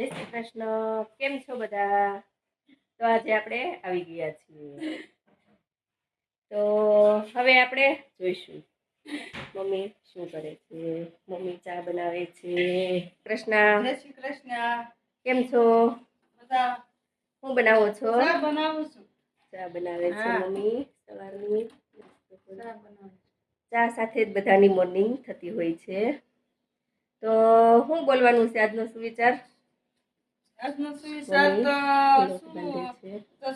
જય શ્રી કૃષ્ણ. કેમ છો બધા? તો આજે આપણે આવી ગયા છીએ. તો હવે આપણે જોઈશું. મમ્મી શું કરે છે? મમ્મી ચા બનાવે છે? કૃષ્ણ જય શ્રી કૃષ્ણ. કેમ છો? બધા હું બનાવો છો? બનાવું છું. ચા બનાવે છે મમ્મી સવારની. ચા ચા સાથે જ બધાની મોર્નિંગ થતી હોય છે. તો શું બોલવાનું છે આજનો સુવિચાર?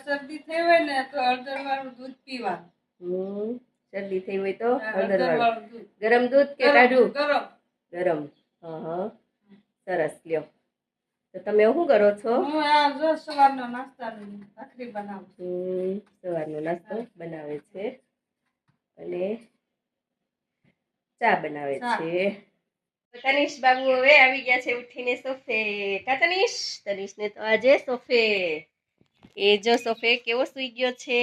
શરદી થઈ હોય ને તો હળદર વાળું દૂધ પીવાનું. શરદી થઈ હોય તો હળદર હળદર વાળું. ગરમ દૂધ કે ટાઢું ગરમ. ગરમ. હા સરસ લ્યો. તો તમે શું કરો છો? હું આ જો સવારનો નાસ્તા ભાખરી બનાવું છું. સવારનો નાસ્તો બનાવે છે. અને ચા બનાવે છે. તનિષ બાબુ હવે આવી ગયા છે ઉઠીને સોફે કા તનિષ તનિષને તો આજે સોફે એ જો સોફે કેવો સૂઈ ગયો છે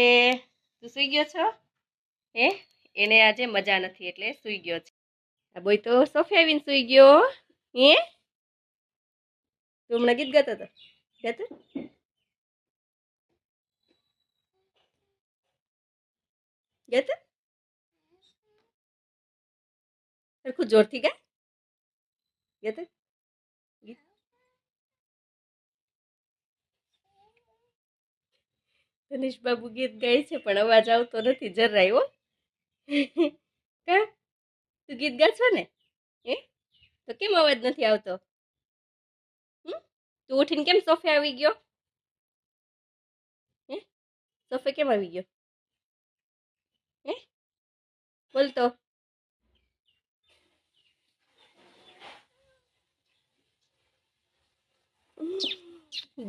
તું સૂઈ ગયો છો હે એને આજે મજા નથી એટલે સૂઈ ગયો છે આ બોય તો સોફે આવીને સૂઈ ગયો હે તું હમણાં ગીત ગાતો હતો ગાતો ગાતો સરખું જોરથી ગા ગાતો ગીત તનિષ બાબુ ગીત ગાય છે, પણ અવાજ આવતો નથી, જરાય હો. કા? તું ગીત ગા છો ને? હે? તો કેમ અવાજ નથી આવતો? હમ? તું ઉઠીને કેમ સોફે આવી ગયો? હે? સોફે કેમ આવી ગયો? હે? બોલ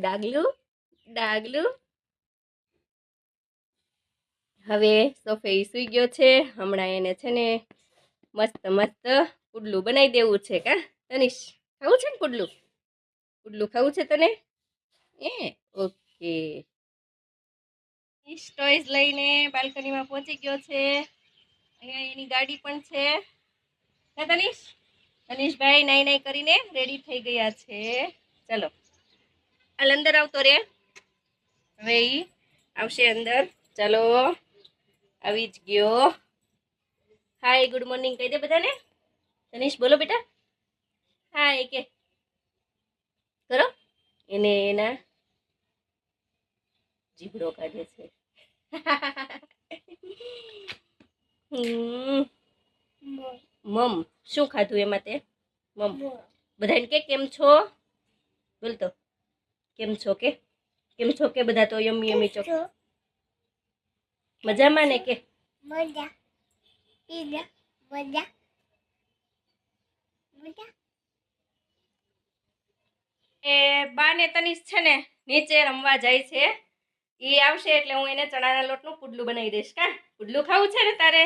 ડાગલું ડાગલું. હવે સોફે સૂઈ ગયો છે. હમણાં એને છે ને મસ્ત મસ્ત પુડલું બનાવી દેવું છે કા? તનિષ ખાવું છે ને પુડલું પુડલું ખાવું છે તને? એ, ઓકે. ટોયઝ લઈને બાલ્કનીમાં પહોંચી ગયો છે. અહીંયા એની ગાડી પણ છે. હે તનિષ તનિષભાઈ નાઈ નાઈ કરીને રેડી થઈ ગયા છે. ચલો. હાલ અંદર આવતો રે. હવે આવશે અંદર. ચલો આવી જ ગયો. હાય ગુડ મોર્નિંગ કહી દે બધાને. તનિષ બોલો બેટા. હાય કે. કરો. એને એના જીભડો કાઢે છે. મમ. શું ખાધું એમાં તે? મમ. બધાને કે કેમ છો? બોલ તો. કેમ છો કે? કેમ છો કે બધા તો યમી યમી છો? મજામાં ને કે? મજા. Ida. મજા? મજા? એ બા ને તનિષ છે ને નીચે રમવા જાય છે. એ આવશે એટલે હું એને ચણાના લોટનું પુડલું બનાવી દઈશ. કા? પુડલું ખાવું છે ને તારે?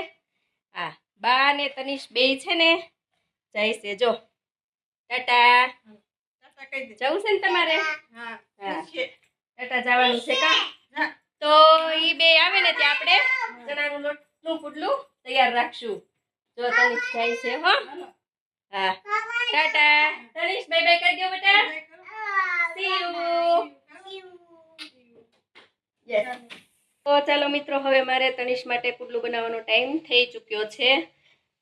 હા. બા ને તનિષ બે છે ને. જાય છે. જો. ટાટા. જવું છે ને તમારે. ટાટા જવાનું છે કા? તો ઈ બે આવે ને ત્યાં આપણે? ચણાનું લોટનું પુડલું તૈયાર રાખશું. જો તનિષ જાય છે હો. હા. ટાટા. તનિષ બાય બાય કરી દો બેટા. See you. તો ચાલો મિત્રો હવે મારે તનિષ માટે પુડલું બનાવવાનો ટાઈમ થઈ ચૂક્યો છે.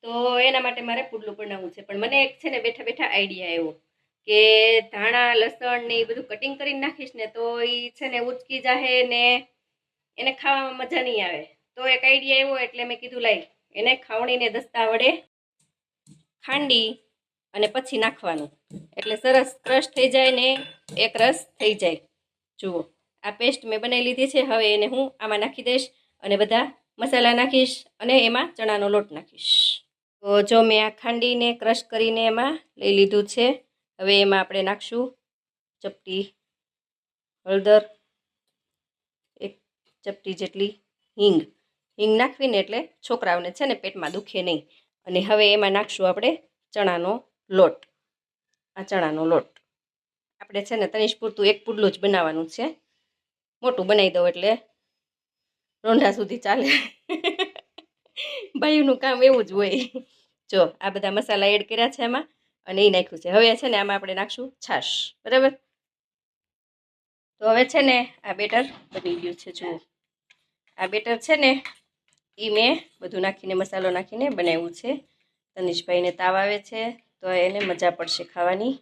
તો એના માટે મારે પુડલું બનાવવું છે. પણ મને એક છે ને બેઠા બેઠા આઈડિયા આવ્યો. કે ધાણા, લસણ ને એ બધું કટિંગ કરીને નાખીશ ને તો એ છે ને ઉચકી જાહે ને એને ખાવામાં મજા નહીં આવે. તો એક આઈડિયા એવો એટલે મેં કીધું, લાઈ, એને ખાવણીને દસ્તા વડે ખાંડી અને પછી નાખવાનું. એટલે સરસ ક્રશ થઈ જાય ને એક રસ થઈ જાય. જુઓ, આ પેસ્ટ મેં બનાવી લીધી છે. હવે એને હું આમાં નાખી દઈશ અને બધા મસાલા નાખીશ અને એમાં ચણાનો લોટ નાખીશ. તો જો મેં આ ખાંડીને ક્રશ કરીને એમાં લઈ લીધું છે. હવે એમાં આપણે નાખશું ચપટી હળદર, એક ચપટી જેટલી હિંગ. હિંગ નાખવીને એટલે છોકરાઓને છે ને પેટમાં દુખે નહીં. અને હવે એમાં નાખશું આપણે ચણાનો લોટ. આ ચણાનો લોટ. આપણે છે ને તનિષ પૂરતું એક પુડલું જ બનાવવાનું છે. મોટું બનાવી દઉં એટલે રોંઢા સુધી ચાલે. ભાઈનું કામ એવું જ હોય. જો, આ બધા મસાલા એડ કર્યા છે એમાં અને એ નાખ્યું છે. હવે છે ને આમાં આપણે નાખશું છાશ. બરાબર? તો હવે છે ને આ બેટર બની ગયું છે. જુઓ. આ બેટર છે ને એ મેં બધું નાખીને, મસાલો નાખીને બનાવ્યું છે. તનિષભાઈને તાવ આવે છે તો એને મજા પડશે ખાવાની.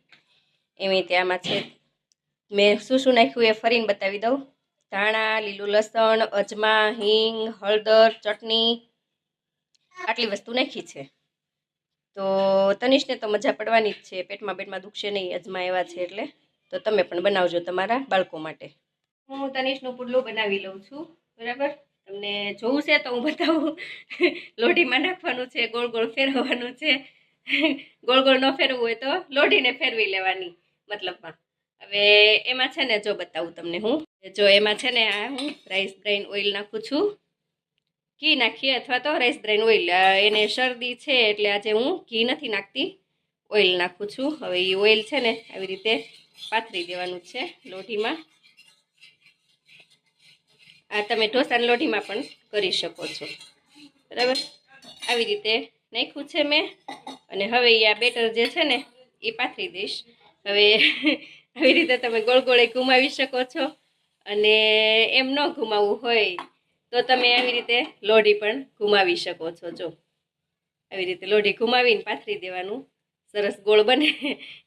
એવી ત્યાંમાં છે. મેં શું શું નાખ્યું એ ફરીને બતાવી દઉં. ધાણા, લીલું લસણ, અજમા, હિંગ, હળદર, ચટણી, આટલી વસ્તુ નાખી છે. તો તનિષને તો મજા પડવાની જ છે. પેટમાં પેટમાં દુખશે નહીં, અજમા એવા છે એટલે. તો તમે પણ બનાવજો તમારા બાળકો માટે. હું તનિષનું પુડલું બનાવી લઉં છું. બરાબર? તમને જોવું છે તો હું બતાવું. લોઢીમાં નાખવાનું છે, ગોળ ગોળ ફેરવવાનું છે. ગોળ ગોળ ન ફેરવવું હોય તો લોઢીને ફેરવી લેવાની મતલબમાં. હવે એમાં છે ને જો બતાવું તમને હું. જો એમાં છે ને આ હું રાઈસ બ્રાઇન ઓઇલ નાખું છું. ઘી નાખીએ અથવા તો રાઈસ બ્રેન ઓઇલ એને શરદી છે એટલે આજે હું ઘી નથી નાખતી. ઓઇલ નાખું છું. હવે એ ઓઇલ છે ને, આવી રીતે પાથરી દેવાનું છે લોઢીમાં. આ તમે ઢોસાની લોઢીમાં પણ કરી શકો છો. બરાબર? આવી રીતે નાખ્યું છે મેં. અને હવે એ આ બેટર જે છે ને એ પાથરી દઈશ. હવે આવી રીતે તમે ગોળ ગોળે ઘુમાવી શકો છો. અને એમ ન ઘુમાવવું હોય તો તમે આવી રીતે લોઢી પણ ઘુમાવી શકો છો, જો. આવી રીતે લોઢી ઘુમાવીને પાથરી દેવાનું. સરસ ગોળ બને.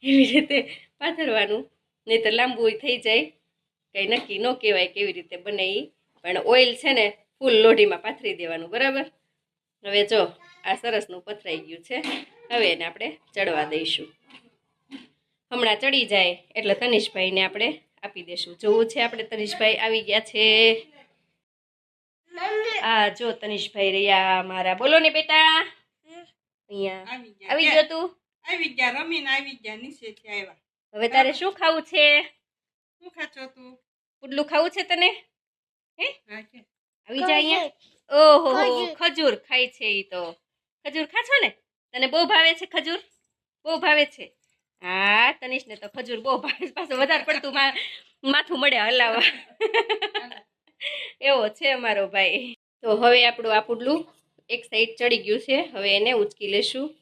એવી રીતે પાથરવાનું. નહીં તો લાંબુ થઈ જાય. કંઈ નક્કી ન કહેવાય કેવી રીતે બને એ પણ ઓઇલ છે ને, ફૂલ લોઢીમાં પાથરી દેવાનું, બરાબર? હવે જો, આ સરસનું પથરાઈ ગયું છે. હવે એને આપણે ચડવા દઈશું. હમણાં ચડી જાય એટલે તનિષભાઈને આપણે આપી દઈશું જોવું છે આપણે તનિષભાઈ આવી ગયા છે. આ જો તનિષભાઈ રહ્યા મારા. બોલો ને બેટા. અહીંયા. આવી ગયા. તું? આવી ગયા. રમીને આવી ગયા. નીચેથી આવ્યા. હવે તારે શું ખાવું છે? શું ખાચો તું? પુડલું ખાવું છે તને? હે? આવી જા અહીંયા. ઓહો ખજૂર. ખાય છે ઈ તો. ખજૂર ખાછો ને? તને બહુ ભાવે છે ખજૂર? બહુ ભાવે છે. હા તનિષને તો ખજૂર બહુ ભાવે છે. પાછું વધારે પડતું મા માથું મળે હલાવા એવો છે અમારો ભાઈ. તો હવે આપણું આ પુડલું એક સાઈડ ચડી ગયું છે. હવે એને ઉચકી લેશું.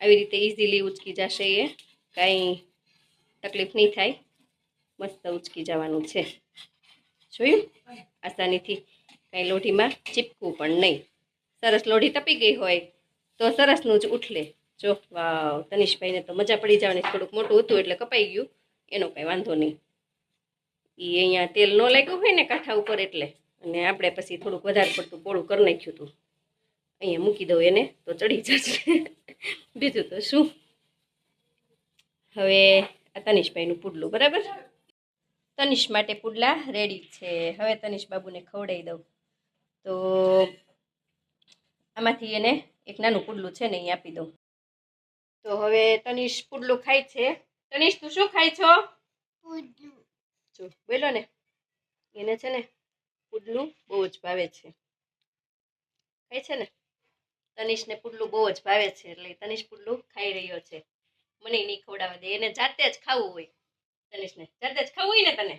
આવી રીતે ઇઝીલી ઉચકી જશે એ. કાંઈ તકલીફ નહીં થાય. મસ્ત ઉચકી જવાનું છે. જોયું? આસાનીથી. કાંઈ લોઢીમાં ચીપકવું પણ નહીં. સરસ લોઢી તપી ગઈ હોય તો સરસનું જ ઉઠલે. જો, વાવ, તનિષભાઈને તો મજા પડી જવાની. થોડુંક મોટું હતું એટલે કપાઈ ગયું. એનો કાંઈ વાંધો નહીં. એ અહીંયા તેલ ન લાગ્યું હોય ને કાંઠા ઉપર એટલે. અને આપણે પછી થોડુંક વધારે પડતું પોળું કરી નાખ્યું હતું. અહીંયા મૂકી દઉં એને તો ચડી જશે. બીજું તો શું? હવે આ તનિષભાઈનું પુડલું બરાબર? તનિષ માટે પુડલા રેડી છે. હવે તનિષ બાબુને ખવડાવી દઉં. તો આમાંથી એને એક નાનું પુડલું છે ને એ આપી દઉં. તો હવે તનિષ પુડલું ખાય છે. તનિષ તું શું ખાય છો? જો બોલો ને. એને છે ને પુડલું બહુ જ ભાવે છે. ખાય છે ને? તનિષને પુડલું બહુ જ ભાવે છે એટલે તનિષ પુડલું ખાઈ રહ્યો છે. મને નહીં ખવડાવવા દે, એને જાતે જ ખાવું હોય. તનિષને, જાતે જ ખાવું હોય ને તને?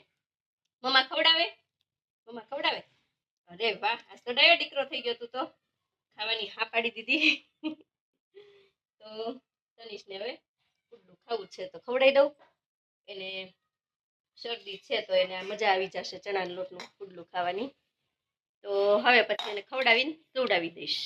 મમ્મા ખવડાવે? મમ્મા ખવડાવે? અરે વાહ, આજ તો ડાયો દીકરો થઈ ગયો તું તો. ખાવાની હા પાડી દીધી. તો તનિષને હવે પુડલું ખાવું છે તો ખવડાવી દઉં. એને શરદી છે તો એને મજા આવી જશે ચણાના લોટનું પુડલું ખાવાની. તો હવે પછી એને ખવડાવીને ખવડાવી દઈશ.